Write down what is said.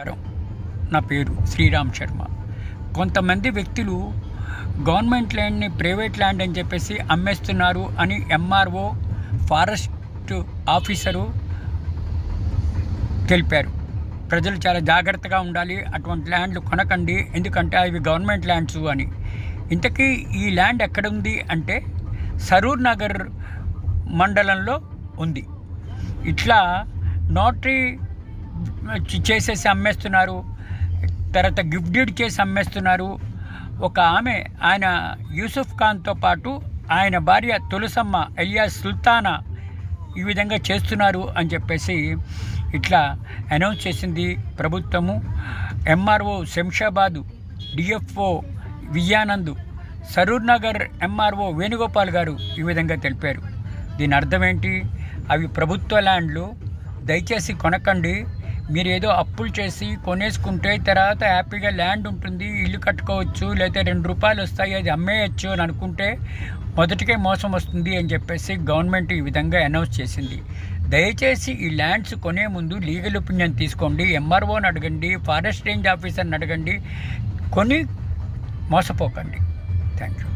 నమస్కారం నా పేరు శ్రీరామ్ శర్మ. కొంతమంది వ్యక్తులు గవర్నమెంట్ ల్యాండ్ని ప్రైవేట్ ల్యాండ్ అని చెప్పేసి అమ్మేస్తున్నారు అని ఎంఆర్ఓ ఫారెస్ట్ ఆఫీసరు తెలిపారు. ప్రజలు చాలా జాగ్రత్తగా ఉండాలి అటువంటి ల్యాండ్లు కొనకండి ఎందుకంటే అవి గవర్నమెంట్ ల్యాండ్స్ అని. ఇంతకీ ఈ ల్యాండ్ ఎక్కడ ఉంది అంటే సరూర్ నగర్ మండలంలో ఉంది. ఇట్లా నోటరీ చేసేసి అమ్మేస్తున్నారు. తర్వాత గిఫ్ట్ చేసి అమ్మేస్తున్నారు. ఒక ఆమె ఆయన యూసుఫ్ ఖాన్తో పాటు ఆయన భార్య తులసమ్మ ఎలియా సుల్తానా ఈ విధంగా చేస్తున్నారు అని చెప్పేసి ఇట్లా అనౌన్స్ చేసింది ప్రభుత్వము. MRO Shamshabad DFO Vijayanand Saroor Nagar MRO Venugopal garu ఈ విధంగా తెలిపారు. దీని అర్థం ఏంటి? అవి ప్రభుత్వ ల్యాండ్లు. దయచేసి కొనకండి. మీరు ఏదో అప్పులు చేసి కొనేసుకుంటే తర్వాత హ్యాపీగా ల్యాండ్ ఉంటుంది ఇల్లు కట్టుకోవచ్చు లేకపోతే రెండు రూపాయలు వస్తాయి అది అమ్మేయచ్చు అని అనుకుంటే మొదటికే మోసం వస్తుంది అని చెప్పేసి గవర్నమెంట్ ఈ విధంగా అనౌన్స్ చేసింది. దయచేసి ఈ ల్యాండ్స్ కొనే ముందు లీగల్ ఒపీనియన్ తీసుకోండి ఎంఆర్ఓని అడగండి ఫారెస్ట్ రేంజ్ ఆఫీసర్ని అడగండి కొని మోసపోకండి. Thank you